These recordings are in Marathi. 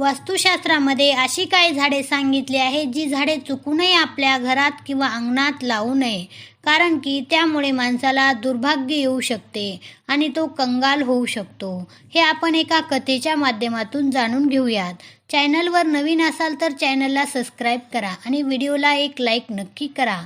वास्तुशास्त्रामध्ये अशी काही झाडे सांगितली आहेत जी झाडे चुकूनही आपल्या घरात किंवा अंगणात लावू नये कारण की त्यामुळे माणसाला दुर्भाग्य येऊ शकते आणि तो कंगाल होऊ शकतो. हे आपण एका कथेच्या माध्यमातून जाणून घेऊयात. चॅनलवर नवीन असाल तर चॅनलला सबस्क्राईब करा आणि व्हिडिओला एक लाईक नक्की करा.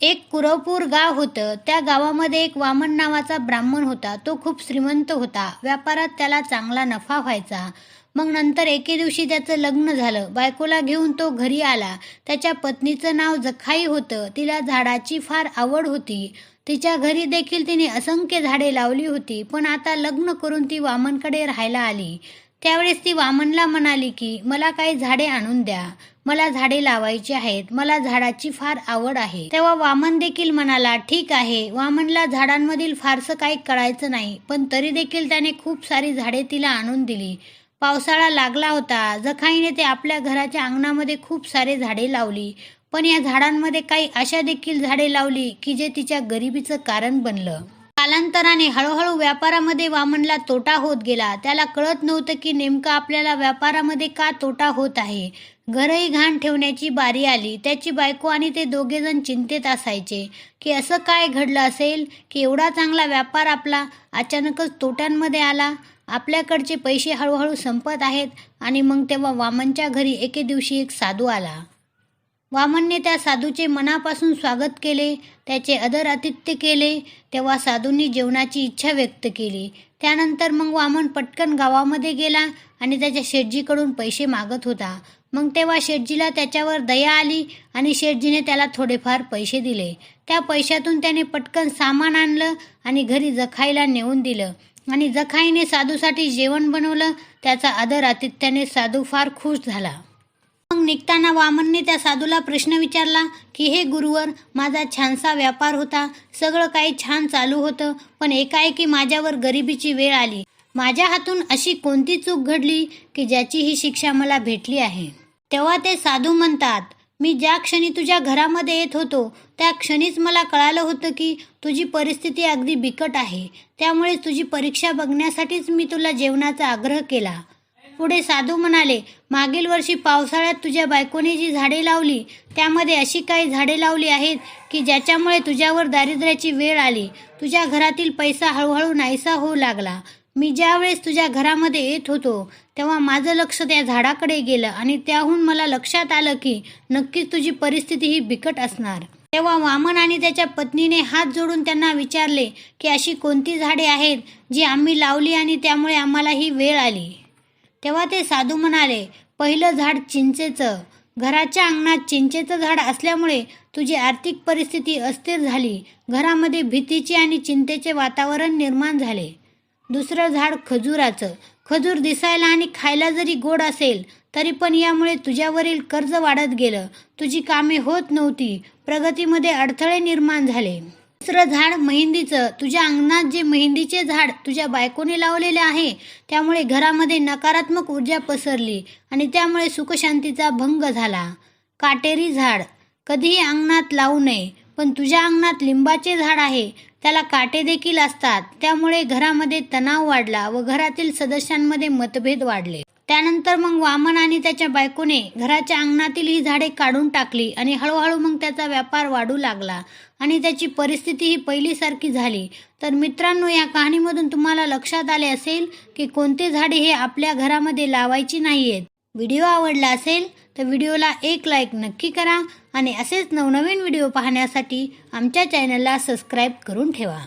एक कुरवपूर गाव होतं. त्या गावामध्ये एक वामन नावाचा ब्राह्मण होता. तो खूप श्रीमंत होता. व्यापारात त्याला चांगला नफा व्हायचा. मग नंतर एके दिवशी त्याचं लग्न झालं. बायकोला घेऊन तो घरी आला. त्याच्या पत्नीचं नाव जखाई होतं. तिला झाडाची फार आवड होती. तिच्या घरी देखील तिने असंख्य झाडे लावली होती पण आता लग्न करून ती वामनकडे राहायला आली. त्यावेळेस ती वामनला म्हणाली की मला काही झाडे आणून द्या. मला झाडे लावायची आहेत. मला झाडाची फार आवड आहे. तेव्हा वामन देखील म्हणाला ठीक आहे. वामनला झाडांमधील फारसं काही कळायचं नाही पण तरी देखील त्याने खूप सारी झाडे तिला आणून दिली. पावसाळा लागला होता. जखाईने ते आपल्या घराच्या अंगणामध्ये खूप सारे झाडे लावली. पण या झाडांमध्ये काही अशा देखील झाडे लावली की जे तिच्या गरिबीचं कारण बनलं. कालांतराने हळूहळू व्यापारामध्ये वामनला तोटा होत गेला. त्याला कळत नव्हतं की नेमका आपल्याला व्यापारामध्ये का तोटा होत आहे. घरही घाण ठेवण्याची बारी आली. त्याची बायको आणि ते दोघेजण चिंतेत असायचे. की असं काय घडलं असेल? की एवढा चांगला व्यापार आपला अचानकच तोट्यांमध्ये आला? आपल्याकडचे पैसे हळूहळू संपत आहेत आणि मग तेव्हा वामनच्या घरी एके दिवशी एक साधू आला. वामनने त्या साधूचे मनापासून स्वागत केले त्याचे आदर आतिथ्य केले तेव्हा साधूंनी जेवणाची इच्छा व्यक्त केली. त्यानंतर मग वामन पटकन गावामध्ये गेला आणि त्याच्या शेटजीकडून पैसे मागत होता. मग तेव्हा शेटजीला त्याच्यावर दया आली आणि शेटजीने त्याला थोडेफार पैसे दिले. त्या पैशातून त्याने पटकन सामान आणलं आणि घरी जखाईला नेऊन दिलं. आणि जखाईने साधूसाठी जेवण बनवलं. त्याचा आदर आतिथ्याने साधू फार खुश झाला. मग निघताना वामनने त्या साधूला प्रश्न विचारला की हे गुरुवर माझा छानसा व्यापार होता. सगळं काही छान चालू होतं पण एकाएकी माझ्यावर गरिबीची वेळ आली. माझ्या हातून अशी कोणती चूक घडली की ज्याची ही शिक्षा मला भेटली आहे? तेव्हा ते साधू म्हणतात मी ज्या क्षणी तुझ्या घरामध्ये येत होतो त्या क्षणीच मला कळालं होतं की तुझी परिस्थिती अगदी बिकट आहे. त्यामुळे तुझी परीक्षा बघण्यासाठीच मी तुला जेवणाचा आग्रह केला. पुढे साधू म्हणाले मागील वर्षी पावसाळ्यात तुझ्या बायकोने जी झाडे लावली त्यामध्ये अशी काही झाडे लावली आहेत की ज्याच्यामुळे तुझ्यावर दारिद्र्याची वेळ आली. तुझ्या घरातील पैसा हळूहळू नाहीसा होऊ लागला. मी ज्या वेळेस तुझ्या घरामध्ये येत होतो तेव्हा माझं लक्ष त्या झाडाकडे गेलं आणि त्याहून मला लक्षात आलं की नक्कीच तुझी परिस्थिती ही बिकट असणार. तेव्हा वामन आणि त्याच्या पत्नीने हात जोडून त्यांना विचारले की अशी कोणती झाडे आहेत जी आम्ही लावली आणि त्यामुळे आम्हाला ही वेळ आली? तेव्हा ते साधू म्हणाले पहिलं झाड चिंचेचं. घराच्या अंगणात चिंचेचं झाड असल्यामुळे तुझी आर्थिक परिस्थिती अस्थिर झाली. घरामध्ये भीतीचे आणि चिंतेचे वातावरण निर्माण झाले. दुसरं झाड खजुराचं. खजूर दिसायला आणि खायला जरी गोड असेल तरी पण यामुळे तुझ्यावरील कर्ज वाढत गेलं. तुझी कामे होत नव्हती. प्रगतीमध्ये अडथळे निर्माण झाले. दुसरं झाड मेहंदीचं. तुझ्या अंगणात जे मेहंदीचे झाड तुझ्या बायकोने लावलेले आहे त्यामुळे घरामध्ये नकारात्मक ऊर्जा पसरली आणि त्यामुळे सुखशांतीचा भंग झाला. काटेरी झाड. कधीही अंगणात लावू नये पण तुझ्या अंगणात लिंबाचे झाड आहे. त्याला काटे देखील असतात. त्यामुळे घरामध्ये तणाव वाढला व घरातील सदस्यांमध्ये मतभेद वाढले. त्यानंतर मग वामन आणि त्याच्या बायकोने घराच्या अंगणातील ही झाडे काढून टाकली आणि हळूहळू मग त्याचा व्यापार वाढू लागला आणि त्याची परिस्थिती ही पहिलीसारखी झाली. तर मित्रांनो या कहाणीमधून तुम्हाला लक्षात आले असेल की कोणते झाडे हे आपल्या घरामध्ये लावायची नाही आहेत व्हिडिओ आवडला असेल तर व्हिडिओला एक लाईक नक्की करा आणि असेच नवनवीन व्हिडिओ पाहण्यासाठी आमच्या चॅनलला सबस्क्राईब करून ठेवा.